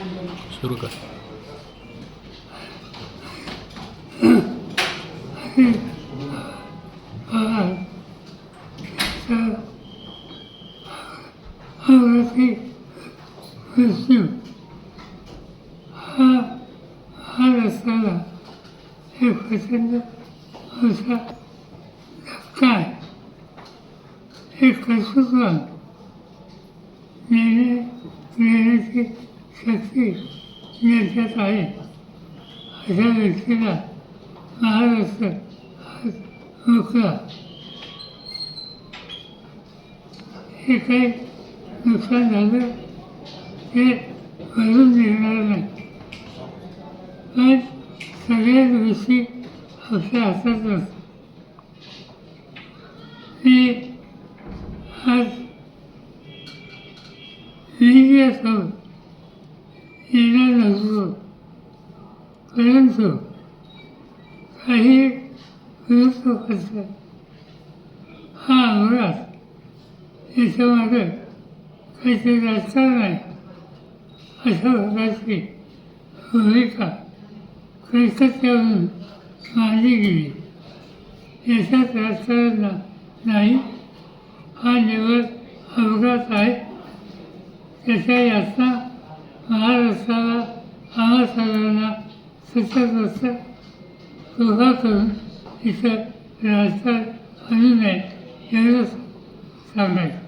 सुरू कर. आवडती हा हा रस्त्याला एक प्रचंड असा धक्का हे कर्तृत्वान नेणे नेण्याची शक्ती ज्यांच्यात आहे. अशा व्यक्तीला महाराष्ट्र हा हे काही नुकसान झालं ते भरून निघणार नाही. पण सगळ्याच गोष्टी आपल्या हातात असतात. मी आज मीडियासोबत येणार परंतु काही वृत्तपत्र हा अंगरात याच्यामध्ये काहीतरी आहे अशा प्रकारची भूमिका कलकत्त्यावरून मांडली गेली. याच्यात राजकारण नाही हा निवड अपघात आहे. त्याच्या यातना あなたが拙者としてご家族せてください。初め、よろささ。3名。